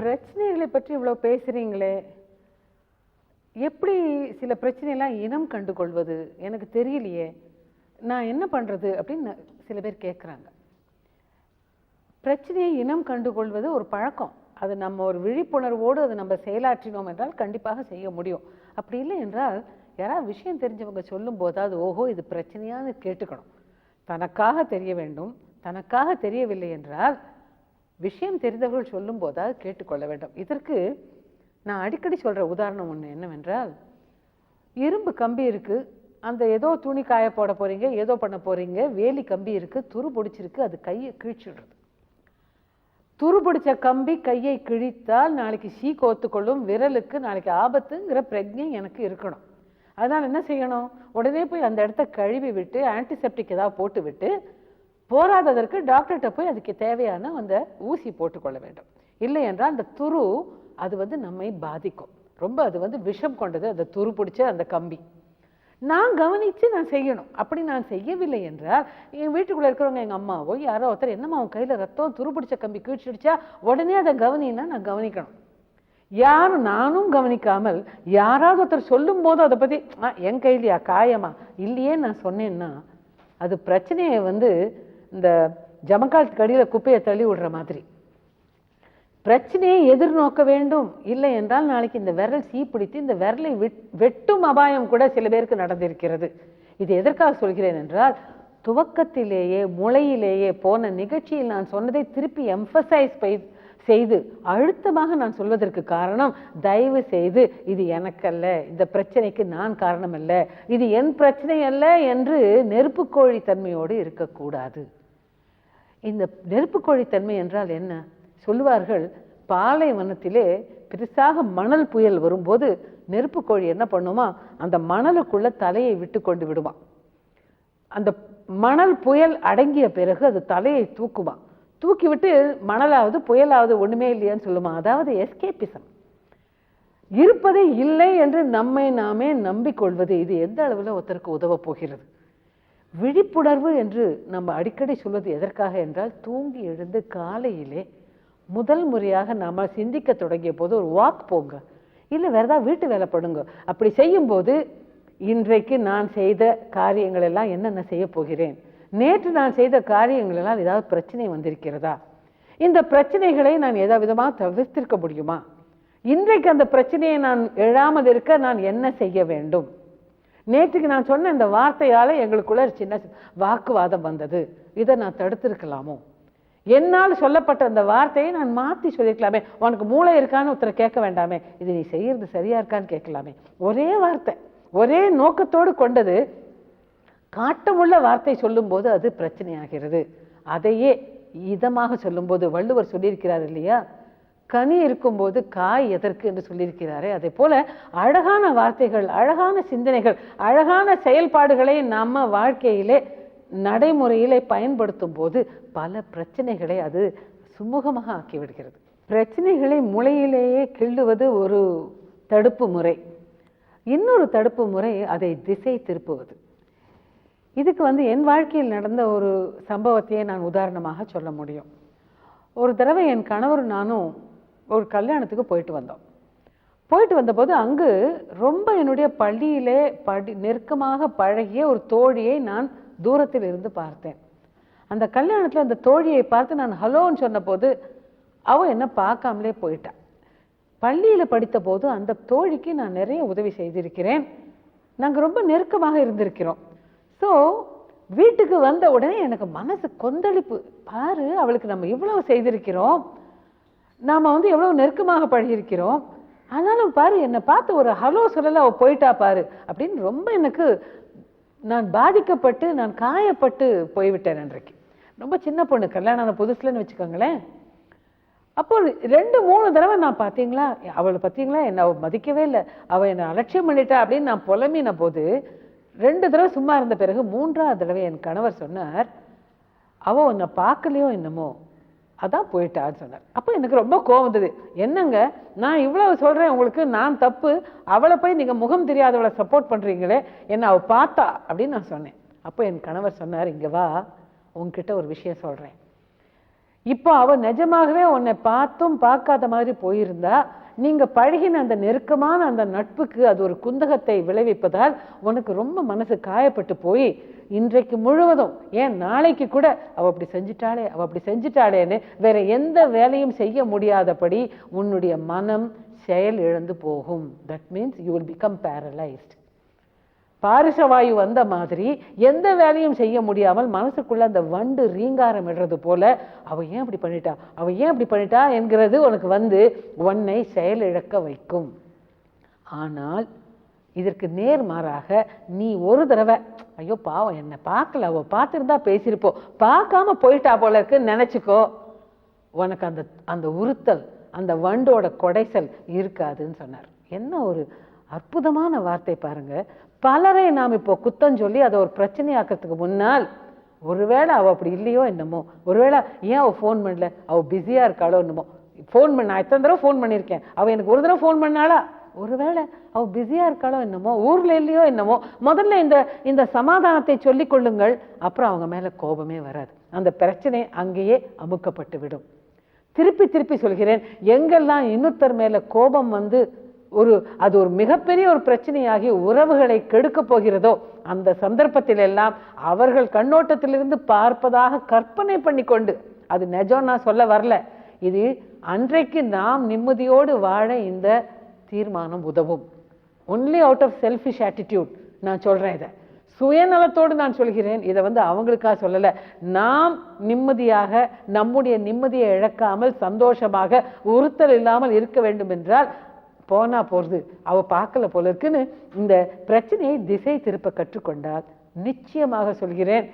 பிரச்சனைகளை பற்றி இவ்வளோ பேசுகிறீங்களே எப்படி சில பிரச்சனையெல்லாம் இனம் கண்டு கொள்வது எனக்கு தெரியலையே. நான் என்ன பண்ணுறது அப்படின்னு சில பேர் கேட்குறாங்க பிரச்சனையை இனம் கண்டு கொள்வது ஒரு பழக்கம். அது நம்ம ஒரு விழிப்புணர்வோடு அது நம்ம செயலாற்றினோம் என்றால் கண்டிப்பாக செய்ய முடியும். அப்படி இல்லை என்றால் யாராவது விஷயம் தெரிஞ்சவங்க சொல்லும் போதாவது ஓஹோ இது பிரச்சனையான்னு கேட்டுக்கணும். தனக்காக தெரிய வேண்டும். தனக்காக தெரியவில்லை என்றால் விஷயம் தெரிந்தவர்கள் சொல்லும் போதாவது கேட்டுக்கொள்ள வேண்டும். இதற்கு நான் அடிக்கடி சொல்கிற உதாரணம் ஒன்று என்னவென்றால் இரும்பு கம்பி இருக்குது அந்த ஏதோ துணி காய போட போகிறீங்க ஏதோ பண்ண போகிறீங்க வேலி கம்பி இருக்குது துரு பிடிச்சிருக்கு அது கையை கிழிச்சுடுறது. துரு பிடிச்ச கம்பி கையை கிழித்தால் நாளைக்கு சீ கோத்துக்கொள்ளும் விரலுக்கு நாளைக்கு ஆபத்துங்கிற பிரஜை எனக்கு இருக்கணும். அதனால் என்ன செய்யணும்? உடனே போய் அந்த இடத்த கழுவி விட்டு ஆன்டிசெப்டிக் ஏதாவது போட்டு விட்டு போராததற்கு டாக்டர்கிட்ட போய் அதுக்கு தேவையான அந்த ஊசி போட்டுக்கொள்ள வேண்டும். இல்லை என்றால் அந்த துரு அது வந்து நம்மை பாதிக்கும். ரொம்ப அது வந்து விஷம் கொண்டது அந்த துரு பிடிச்ச அந்த கம்பி. நான் கவனித்து நான் செய்யணும். அப்படி நான் செய்யவில்லை என்றால் என் வீட்டுக்குள்ளே இருக்கிறவங்க எங்கள் அம்மாவோ யாரோ ஒருத்தர் என்னம்மா அவன் கையில் ரத்தம் துரு பிடிச்ச கம்பி கீழ்ச்சிடுச்சா? உடனே அதை கவனின்னா நான் கவனிக்கணும். யாரும் நானும் கவனிக்காமல் யாராவது ஒருத்தர் சொல்லும் போது அதை பற்றி "ஆ, என் கையிலையா? காயமா? இல்லையே நான் சொன்னேன்னா அது பிரச்சனையை வந்து இந்த ஜமக்காலத்துக்கு அடியில் குப்பையை தள்ளி விடுற மாதிரி. பிரச்சனையை எதிர்நோக்க வேண்டும். இல்லை என்றால் நாளைக்கு இந்த விரல் சீப்பிடித்து இந்த விரலை வெட்- வெட்டும் அபாயம் கூட சில பேருக்கு நடந்திருக்கிறது. இது எதற்காக சொல்கிறேன் என்றால் துவக்கத்திலேயே முளையிலேயே போன நிகழ்ச்சியில் நான் சொன்னதை திருப்பி எம்பசைஸ் செய்து அழுத்தமாக நான் சொல்வதற்கு காரணம் தயவு செய்து இது எனக்கல்ல இந்த பிரச்சனைக்கு நான் காரணம் அல்ல. இது என் பிரச்சனை அல்ல என்று நெருப்புக்கோழி தன்மையோடு இருக்கக்கூடாது. இந்த நெருப்பு தன்மை என்றால் என்ன? சொல்லுவார்கள் பாலைவனத்திலே பெருசாக மணல் புயல் வரும்போது நெருப்பு கோழி என்ன பண்ணுமா? அந்த மணலுக்குள்ள தலையை விட்டு கொண்டு விடுமா அந்த மணல் புயல் அடங்கிய பிறகு அது தலையை தூக்குமா தூக்கி விட்டு மணலாவது புயலாவது ஒண்ணுமே இல்லையான்னு சொல்லுமா? அதாவது எஸ்கேபிசம். இருப்பதே இல்லை என்று நம்மை நாமே நம்பிக்கொள்வது இது எந்த அளவில் ஒருத்தருக்கு உதவ போகிறது? விழிப்புணர்வு என்று நம்ம அடிக்கடி சொல்வது எதற்காக என்றால் தூங்கி எழுந்து காலையிலே முதல் முறையாக நாம் சிந்திக்க தொடங்கிய போது ஒரு வாக் போங்க. இல்லை வேறு ஏதாவது வீட்டு வேலை படுங்க அப்படி செய்யும்போது இன்றைக்கு நான் செய்த காரியங்கள் எல்லாம் என்னென்ன செய்ய போகிறேன்? நேற்று நான் செய்த காரியங்கள் எல்லாம் ஏதாவது பிரச்சனை வந்திருக்கிறதா? இந்த பிரச்சனைகளை நான் ஏதாவது விதமாக தவிர்த்திருக்க முடியுமா? இன்றைக்கு அந்த பிரச்சனையை நான் எழாமல் இருக்க நான் என்ன செய்ய வேண்டும்? நேற்றுக்கு நான் சொன்ன இந்த வார்த்தையால் எங்களுக்குள்ள சின்ன வாக்குவாதம் வந்தது. இதை நான் தடுத்திருக்கலாமோ? என்னால் சொல்லப்பட்ட அந்த வார்த்தையை நான் மாற்றி சொல்லியிருக்கலாமே உனக்கு மூளை இருக்கான்னு ஒருத்தரை கேட்க வேண்டாமே. இது நீ செய்யறது சரியா இருக்கான்னு கேட்கலாமே. ஒரே வார்த்தை ஒரே நோக்கத்தோடு கொண்டது காட்டமுள்ள வார்த்தை சொல்லும்போது அது பிரச்சனையாகிறது. அதையே இதமாக சொல்லும்போது வள்ளுவர் சொல்லியிருக்கிறார் இல்லையா? கனி இருக்கும்போது காய் எதற்கு என்று சொல்லியிருக்கிறாரே அதே போல அழகான வார்த்தைகள் அழகான சிந்தனைகள் அழகான செயல்பாடுகளை நம்ம வாழ்க்கையிலே நடைமுறையிலே பயன்படுத்தும் போது பல பிரச்சனைகளை அது சுமூகமாக ஆக்கிவிடுகிறது. பிரச்சனைகளை முளையிலேயே கிள்ளுவது ஒரு தடுப்பு முறை. இன்னொரு தடுப்பு முறை அதை திசை திருப்புவது. இதுக்கு வந்து என் வாழ்க்கையில் நடந்த ஒரு சம்பவத்தையே நான் உதாரணமாக சொல்ல முடியும். ஒரு தடவை என் கணவர் நானும் ஒரு கல்யாணத்துக்கு போயிட்டு வந்தோம். போயிட்டு வந்தபோது அங்கு ரொம்ப என்னுடைய பள்ளியிலே படி நெருக்கமாக பழகிய ஒரு தோழியை நான் தூரத்தில் இருந்து பார்த்தேன். அந்த கல்யாணத்தில் அந்த தோழியை பார்த்து நான் ஹலோன்னு சொன்னபோது அவள் என்ன பார்க்காமலே போயிட்டான் பள்ளியில் படித்த போது அந்த தோழிக்கு நான் நிறைய உதவி செய்திருக்கிறேன். நாங்கள் ரொம்ப நெருக்கமாக இருந்திருக்கிறோம். ஸோ வீட்டுக்கு வந்த உடனே எனக்கு மனசு கொந்தளிப்பு. பாரு அவளுக்கு நம்ம இவ்வளவு செய்திருக்கிறோம். நாம் வந்து எவ்வளோ நெருக்கமாக பழகியிருக்கிறோம். ஆனாலும் பாரு என்னை பார்த்து ஒரு ஹலோ சொல்லல அவள் போயிட்டா பாரு அப்படின்னு ரொம்ப எனக்கு நான் பாதிக்கப்பட்டு நான் காயப்பட்டு போய்விட்டேன் அன்றைக்கு. ரொம்ப சின்ன பொண்ணு கல்யாணம் ஆன புதுசுலன்னு வச்சுக்கோங்களேன். அப்போ ரெண்டு மூணு தடவை நான் பார்த்தீங்களா? அவளை பார்த்தீங்களா? என்னை அவள் மதிக்கவே இல்லை. அவள் என்னை அலட்சியம் பண்ணிட்டா அப்படின்னு நான் புலம்பின போது ரெண்டு தடவை சும்மா இருந்த பிறகு மூன்றாவது தடவை என் கணவர் சொன்னார் அவள் உன்னை பார்க்கலையோ என்னமோ? அதான் போயிட்டான்னு சொன்னார். அப்போ எனக்கு ரொம்ப கோவம் வந்தது. என்னங்க நான் இவ்வளவு சொல்கிறேன் உங்களுக்கு நான் தப்பு அவளை போய் நீங்கள் முகம் தெரியாதவளை சப்போர்ட் பண்ணுறீங்களே என்ன அவள் பார்த்தா அப்படின்னு நான் சொன்னேன். அப்போ என் கணவர் சொன்னார் இங்கே வா உங்ககிட்ட ஒரு விஷயம் சொல்கிறேன் இப்போ அவள் நிஜமாகவே உன்னை பார்த்தும் பார்க்காத மாதிரி போயிருந்தா நீங்கள் பழகின அந்த நெருக்கமான அந்த நட்புக்கு அது ஒரு குந்தகத்தை விளைவிப்பதால் உனக்கு ரொம்ப மனசு காயப்பட்டு போய் இன்றைக்கு முழுவதும் ஏன் நாளைக்கு கூட அவள் அப்படி செஞ்சிட்டாளே அவள் அப்படி செஞ்சிட்டாளேன்னு வேற எந்த வேலையும் செய்ய முடியாதபடி உன்னுடைய மனம் செயல் இழந்து போகும். That means you will become paralysed பாரிசவாயு வந்த மாதிரி எந்த வேலையும் செய்ய முடியாமல் மனசுக்குள்ளே அந்த வண்டு ரீங்காரம் இடுறது போல அவள் ஏன் அப்படி பண்ணிட்டா? அவள் ஏன் அப்படி பண்ணிட்டா? என்கிறது உனக்கு வந்து உன்னை செயலிழக்க வைக்கும். ஆனால் இதற்கு நேர் மாறாக நீ ஒரு தடவை ஐயோ பாவம் என்னை பார்க்கல. அவள் பார்த்துருந்தா பேசியிருப்போம் பார்க்காம போயிட்டா போல இருக்குன்னு நினச்சிக்கோ. உனக்கு அந்த அந்த உறுத்தல் அந்த வண்டோட கொடைசல் இருக்காதுன்னு சொன்னார். என்ன ஒரு அற்புதமான வார்த்தை பாருங்க. பலரை நாம் இப்போ குத்தம் சொல்லி அதை ஒரு பிரச்சனையாக்கிறதுக்கு முன்னால் ஒருவேளை அவள் அப்படி இல்லையோ என்னமோ ஒருவேளை ஏன் அவள் ஃபோன் பண்ணல அவள் பிஸியாக இருக்காளோ என்னமோ ஃபோன் பண்ண நான் எத்தனை தடவை ஃபோன் பண்ணியிருக்கேன் அவள் எனக்கு ஒரு தடவை ஃபோன் பண்ணாளா? ஒருவேளை அவள் பிஸியாக இருக்காளோ என்னமோ ஊரில் இல்லையோ என்னமோ முதல்ல இந்த இந்த சமாதானத்தை சொல்லிக் கொள்ளுங்கள் அப்புறம் அவங்க மேலே கோபமே வராது. அந்த பிரச்சனை அங்கேயே அமுக்கப்பட்டு விடும். திருப்பி திருப்பி சொல்கிறேன் எங்கெல்லாம் இன்னொருத்தர் மேலே கோபம் வந்து ஒரு அது ஒரு மிகப்பெரிய ஒரு பிரச்சனையாகி உறவுகளை கெடுக்கப் போகிறதோ அந்த சந்தர்ப்பத்தில் எல்லாம் அவர்கள் கண்ணோட்டத்திலிருந்து பார்ப்பதாக கற்பனை பண்ணி கொண்டு அது நெஜம் நான் சொல்ல வரல. இது அன்றைக்கு நாம் நிம்மதியோடு வாழ இந்த தீர்மானம் உதவும். Only out of selfish attitude நான் சொல்கிறேன் இதை. சுயநலத்தோடு நான் சொல்கிறேன் இதை வந்து அவங்களுக்காக சொல்லலை. நாம் நிம்மதியாக நம்முடைய நிம்மதியை இழக்காமல் சந்தோஷமாக உறுத்தல் இல்லாமல் இருக்க வேண்டும் என்றால் போனா போகிறது அவள் பார்க்கல போல இருக்குன்னு இந்த பிரச்சனையை திசை திருப்ப கற்றுக்கொண்டால் நிச்சயமாக சொல்கிறேன்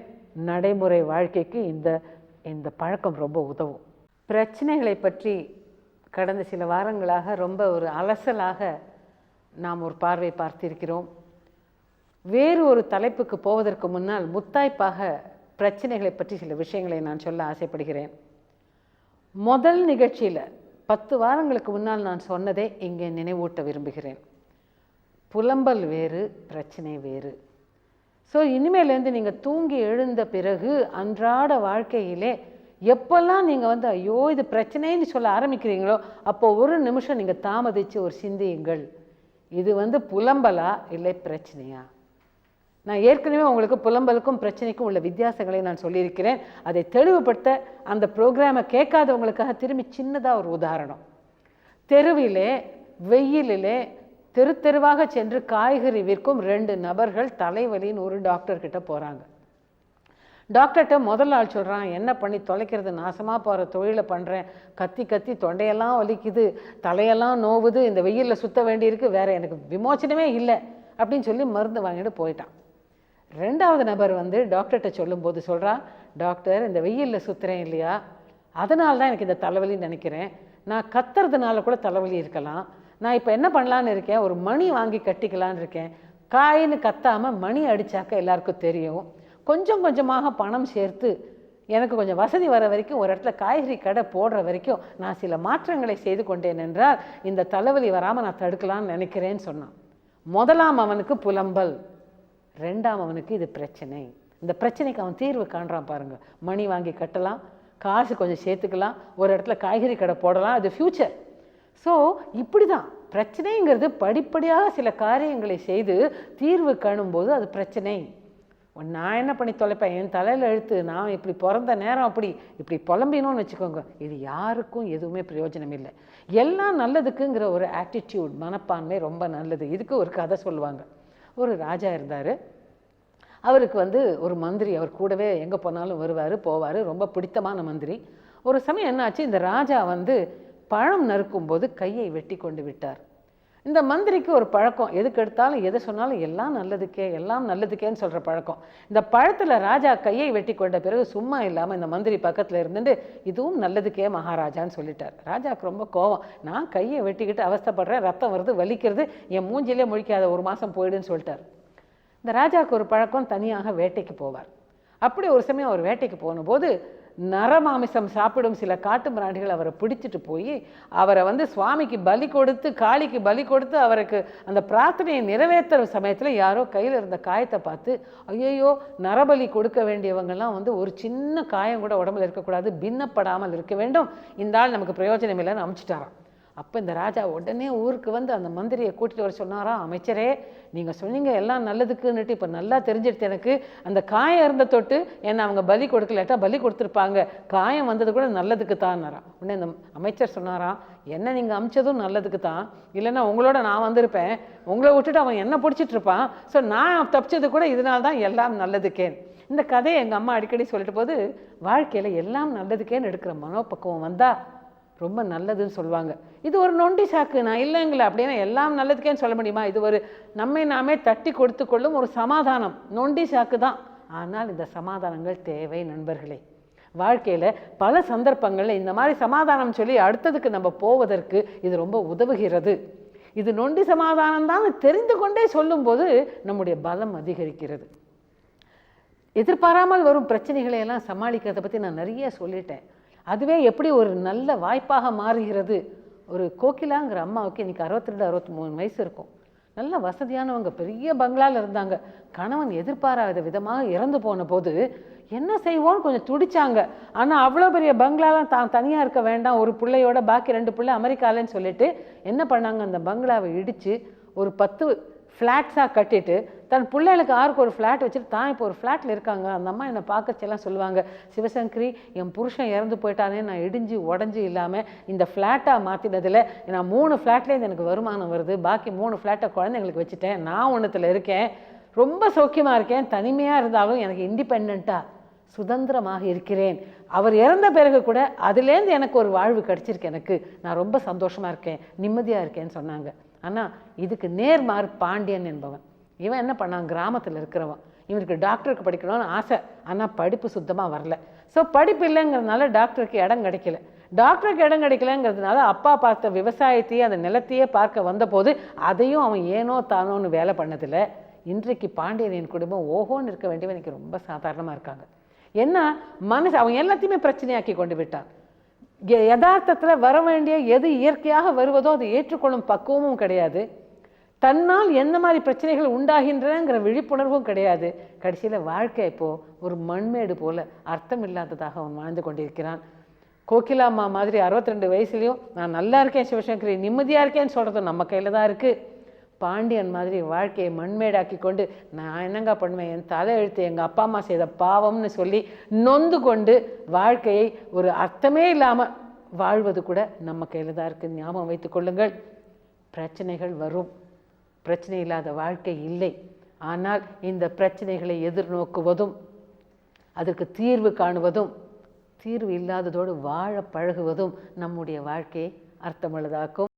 நடைமுறை வாழ்க்கைக்கு இந்த இந்த பழக்கம் ரொம்ப உதவும். பிரச்சனைகளை பற்றி கடந்த சில வாரங்களாக ரொம்ப ஒரு அலசலாக நாம் ஒரு பார்வை பார்த்திருக்கிறோம். வேறு ஒரு தலைப்புக்கு போவதற்கு முன்னால் முத்தாய்ப்பாக பிரச்சனைகளை பற்றி சில விஷயங்களை நான் சொல்ல ஆசைப்படுகிறேன். முதல் நிகழ்ச்சியில் பத்து வாரங்களுக்கு முன்னால் நான் சொன்னதே இங்கே நினைவூட்ட விரும்புகிறேன். புலம்பல் வேறு பிரச்சனை வேறு. ஸோ இனிமேலேருந்து நீங்கள் தூங்கி எழுந்த பிறகு அன்றாட வாழ்க்கையிலே எப்பெல்லாம் நீங்கள் வந்து ஐயோ இது பிரச்சனைன்னு சொல்ல ஆரம்பிக்கிறீங்களோ அப்போ ஒரு நிமிஷம் நீங்கள் தாமதித்து ஒரு சிந்தியுங்கள். இது வந்து புலம்பலா இல்லை பிரச்சனையா? நான் ஏற்கனவே உங்களுக்கு புலம்பலுக்கும் பிரச்சனைக்கும் உள்ள வித்தியாசங்களை நான் சொல்லியிருக்கிறேன். அதை தெளிவுபடுத்த அந்த ப்ரோக்ராமை கேட்காதவங்களுக்காக திரும்பி சின்னதாக ஒரு உதாரணம். தெருவிலே வெயிலிலே தெரு தெருவாக சென்று காய்கறி விற்கும் ரெண்டு நபர்கள் தலைவலின்னு ஒரு டாக்டர்கிட்ட போகிறாங்க டாக்டர்கிட்ட முதல் ஆள் சொல்கிறான் என்ன பண்ணி தொலைக்கிறது? நாசமாக போகிற தொழிலை பண்ணுறேன் கத்தி கத்தி தொண்டையெல்லாம் வலிக்குது. தலையெல்லாம் நோவுது. இந்த வெயிலில் சுத்த வேண்டியிருக்கு. வேறு எனக்கு விமோச்சனமே இல்லை. அப்படின்னு சொல்லி மருந்து வாங்கிட்டு போயிட்டான். ரெண்டாவது நபர் வந்து டாக்டர்கிட்ட சொல்லும்போது சொல்கிறான் டாக்டர் இந்த வெயிலில் சுற்றுறேன் இல்லையா? அதனால தான் எனக்கு இந்த தலைவலின்னு நினைக்கிறேன். நான் கத்துறதுனால கூட தலைவலி இருக்கலாம். நான் இப்போ என்ன பண்ணலான்னு இருக்கேன்? ஒரு மணி வாங்கி கட்டிக்கலான்னு இருக்கேன். காயின்னு கத்தாமல் மணி அடித்தாக்க எல்லாருக்கும் தெரியும். கொஞ்சம் கொஞ்சமாக பணம் சேர்த்து எனக்கு கொஞ்சம் வசதி வர வரைக்கும் ஒரு இடத்துல காய்கறி கடை போடுற வரைக்கும் நான் சில மாற்றங்களை செய்து கொண்டேன் என்றால் இந்த தலைவலி வராமல் நான் தடுக்கலாம்னு நினைக்கிறேன்னு சொன்னான். முதலாம் அவனுக்கு புலம்பல். ரெண்டாம் அவனுக்கு இது பிரச்சனை. இந்த பிரச்சனைக்கு அவன் தீர்வு காண்றான் பாருங்க. மணி வாங்கி கட்டலாம் காசு கொஞ்சம் சேர்த்துக்கலாம் ஒரு இடத்துல காய்கறி கடை போடலாம் அது ஃப்யூச்சர் ஸோ இப்படி தான் பிரச்சனைங்கிறது படிப்படியாக சில காரியங்களை செய்து தீர்வு காணும்போது அது பிரச்சனை. நான் என்ன பண்ணி தொலைப்பேன்? என் தலையில் எழுத்து நான் இப்படி பிறந்த நேரம் அப்படி இப்படி புலம்பினோன்னு வச்சுக்கோங்க. இது யாருக்கும் எதுவுமே பிரயோஜனம் இல்லை. எல்லாம் நல்லதுக்குங்கிற ஒரு ஆட்டிடியூட் மனப்பான்மை ரொம்ப நல்லது. இதுக்கு ஒரு கதை சொல்லுவாங்க. ஒரு ராஜா இருந்தார். அவருக்கு வந்து ஒரு மந்திரி அவர் கூடவே எங்கே போனாலும் வருவார் போவார். ரொம்ப பிடித்தமான மந்திரி. ஒரு சமயம் என்னாச்சு இந்த ராஜா வந்து பழம் நறுக்கும்போது கையை வெட்டி கொண்டு விட்டார். இந்த மந்திரிக்கு ஒரு பழக்கம். எதுக்கு எடுத்தாலும் எதை சொன்னாலும் எல்லாம் நல்லதுக்கே எல்லாம் நல்லதுக்கேன்னு சொல்கிற பழக்கம். இந்த பழத்தில் ராஜா கையை வெட்டி கொண்ட பிறகு சும்மா இல்லாமல் இந்த மந்திரி பக்கத்தில் இருந்துட்டு இதுவும் நல்லதுக்கே மகாராஜான்னு சொல்லிட்டார். ராஜாவுக்கு ரொம்ப கோவம். நான் கையை வெட்டிக்கிட்டு அவஸ்தைப்படுறேன். ரத்தம் வருது வலிக்கிறது. என் மூஞ்சிலே முழிக்காத ஒரு மாதம் போயிடுன்னு சொல்லிட்டார். இந்த ராஜாவுக்கு ஒரு பழக்கம் தனியாக வேட்டைக்கு போவார். அப்படி ஒரு சமயம் அவர் வேட்டைக்கு போகும்போது நரமாமிசம் சாப்பிடும் சில காட்டு மிராண்டிகள் அவரை பிடிச்சிட்டு போய் அவரை வந்து சுவாமிக்கு பலி கொடுத்து காளிக்கு பலி கொடுத்து அவருக்கு அந்த பிரார்த்தனையை நிறைவேற்றுற சமயத்தில் யாரோ கையில் இருந்த காயத்தை பார்த்து ஐயையோ நரபலி கொடுக்க வேண்டியவங்கெல்லாம் வந்து ஒரு சின்ன காயம் கூட உடம்புல இருக்கக்கூடாது பின்னப்படாமல் இருக்க வேண்டும். இந்த ஆள் நமக்கு பிரயோஜனம் இல்லைன்னு அமுச்சிட்டாராம். அப்போ இந்த ராஜா உடனே ஊருக்கு வந்து அந்த மந்திரியை கூட்டிட்டு வர சொன்னாராம் அமைச்சரே நீங்கள் சொன்னீங்க எல்லாம் நல்லதுக்குன்னுட்டு இப்போ நல்லா தெரிஞ்சிடுது எனக்கு. அந்த காயம் இருந்த தொட்டு என்னை அவங்க பலி கொடுக்கலாட்டா பலி கொடுத்துருப்பாங்க. காயம் வந்தது கூட நல்லதுக்கு தான்னாராம் உடனே இந்த அமைச்சர் சொன்னாராம் என்ன நீங்கள் அமிச்சதும் நல்லதுக்கு தான் இல்லைன்னா உங்களோட நான் வந்திருப்பேன். உங்களை விட்டுட்டு அவன் என்ன பிடிச்சிட்டு இருப்பான் ஸோ நான் தப்பிச்சது கூட இதனால தான் எல்லாம் நல்லதுக்கேன். இந்த கதையை எங்கள் அம்மா அடிக்கடி சொல்லிட்டு போது வாழ்க்கையில் எல்லாம் நல்லதுக்கேன்னு எடுக்கிற மனோப்பக்குவம் வந்தால் ரொம்ப நல்லதுன்னு சொல்லுவாங்க. இது ஒரு நொண்டி சாக்கு நான் இல்லைங்களே அப்படின்னா எல்லாம் நல்லதுக்கேன்னு சொல்ல முடியுமா? இது ஒரு நம்மை நாமே தட்டி கொடுத்து கொள்ளும் ஒரு சமாதானம். நொண்டி சாக்கு தான். ஆனால் இந்த சமாதானங்கள் தேவை நண்பர்களே. வாழ்க்கையில் பல சந்தர்ப்பங்களில் இந்த மாதிரி சமாதானம் சொல்லி அடுத்ததுக்கு நம்ம போவதற்கு இது ரொம்ப உதவுகிறது. இது நொண்டி சமாதானம் தான் தெரிந்து கொண்டே சொல்லும்போது நம்முடைய பலம் அதிகரிக்கிறது. எதிர்பாராமல் வரும் பிரச்சனைகளை எல்லாம் சமாளிக்கிறத பற்றி நான் நிறைய சொல்லிட்டேன். அதுவே எப்படி ஒரு நல்ல வாய்ப்பாக மாறுகிறது? ஒரு கோகிலாங்கிற அம்மாவுக்கு இன்னைக்கு அறுபத்தி ரெண்டு அறுபத்தி மூணு வயசு இருக்கும். நல்ல வசதியானவங்க பெரிய பங்களாவில் இருந்தாங்க. கணவன் எதிர்பாராத விதமாக இறந்து போன போது என்ன செய்வோன்னு கொஞ்சம் துடிச்சாங்க. ஆனால் அவ்வளோ பெரிய பங்களாலாம் தான் தனியாக இருக்க வேண்டாம். ஒரு பிள்ளையோட பாக்கி ரெண்டு பிள்ளை அமெரிக்காலன்னு சொல்லிட்டு என்ன பண்ணாங்க? அந்த பங்களாவை இடித்து ஒரு பத்து ஃப்ளாட்ஸாக கட்டிட்டு தன் பிள்ளைகளுக்கு ஆருக்கு ஒரு ஃப்ளாட் வச்சுட்டு தான் இப்போ ஒரு ஃப்ளாட்டில் இருக்காங்க. அந்த அம்மா என்னை பார்க்கச்செல்லாம் சொல்லுவாங்க சிவசங்கரி என் புருஷன் இறந்து போயிட்டானே நான் இடிஞ்சு உடஞ்சி இல்லாமல் இந்த ஃப்ளாட்டாக மாற்றினதில் நான் மூணு ஃப்ளாட்லேருந்து எனக்கு வருமானம் வருது. பாக்கி மூணு ஃப்ளாட்டை குழந்தைங்களுக்கு வச்சுட்டேன். நான் ஒன்றுத்தில் இருக்கேன். ரொம்ப சௌக்கியமாக இருக்கேன். தனிமையாக இருந்தாலும் எனக்கு இண்டிபெண்ட்டாக சுதந்திரமாக இருக்கிறேன். அவர் இறந்த பிறகு கூட அதுலேருந்து எனக்கு ஒரு வாழ்வு கிடச்சிருக்கு எனக்கு. நான் ரொம்ப சந்தோஷமாக இருக்கேன். நிம்மதியாக இருக்கேன்னு சொன்னாங்க. ஆனால் இதுக்கு நேர்மாறு பாண்டியன் என்பவன். இவன் என்ன பண்ணான்? கிராமத்தில் இருக்கிறவன். இவனுக்கு டாக்டருக்கு படிக்கணும்னு ஆசை. ஆனால் படிப்பு சுத்தமாக வரல. ஸோ படிப்பு இல்லைங்கிறதுனால டாக்டருக்கு இடம் கிடைக்கல. டாக்டருக்கு இடம் கிடைக்கலங்கிறதுனால அப்பா பார்த்த விவசாயத்தையே அந்த நிலத்தையே பார்க்க வந்தபோது அதையும் அவன் ஏனோ தானோன்னு வேலை பண்ணதில்லை. இன்றைக்கு பாண்டியனின் குடும்பம் ஓஹோன்னு இருக்க வேண்டியவன் எனக்கு ரொம்ப சாதாரணமாக இருக்காங்க. என்ன? மனசு அவன் எல்லாத்தையுமே பிரச்சனையாக்கி கொண்டு விட்டான். யதார்த்தத்தில் வர வேண்டிய எது இயற்கையாக வருவதோ அதை ஏற்றுக்கொள்ளும் பக்குவமும் கிடையாது. தன்னால் எந்த மாதிரி பிரச்சனைகள் உண்டாகின்றனங்கிற விழிப்புணர்வும் கிடையாது. கடைசியில் வாழ்க்கை இப்போது ஒரு மண்மேடு போல் அர்த்தம் இல்லாததாக அவன் வாழ்ந்து கொண்டிருக்கிறான். கோகிலாம்மா மாதிரி அறுபத்தி ரெண்டு வயசுலேயும் நான் நல்லா இருக்கேன் சிவசங்கரி நிம்மதியாக இருக்கேன்னு சொல்கிறது நம்ம கையில் தான் இருக்குது பாண்டியன் மாதிரி வாழ்க்கையை மண்மேடாக்கி கொண்டு நான் என்னங்க பண்ணுவேன்? என் தலை எழுத்து எங்கள் அப்பா அம்மா செய்த பாவம்னு சொல்லி நொந்து கொண்டு வாழ்க்கையை ஒரு அர்த்தமே இல்லாமல் வாழ்வது கூட நம்ம கையில் தான் இருக்குது ஞாபகம் வைத்துக்கொள்ளுங்கள் பிரச்சனைகள் வரும். பிரச்சனை இல்லாத வாழ்க்கை இல்லை. ஆனால் இந்த பிரச்சனைகளை எதிர்நோக்குவதும் அதற்கு தீர்வு காணுவதும் தீர்வு இல்லாததோடு வாழ பழகுவதும் நம்முடைய வாழ்க்கையை அர்த்தமுள்ளதாக்கும்.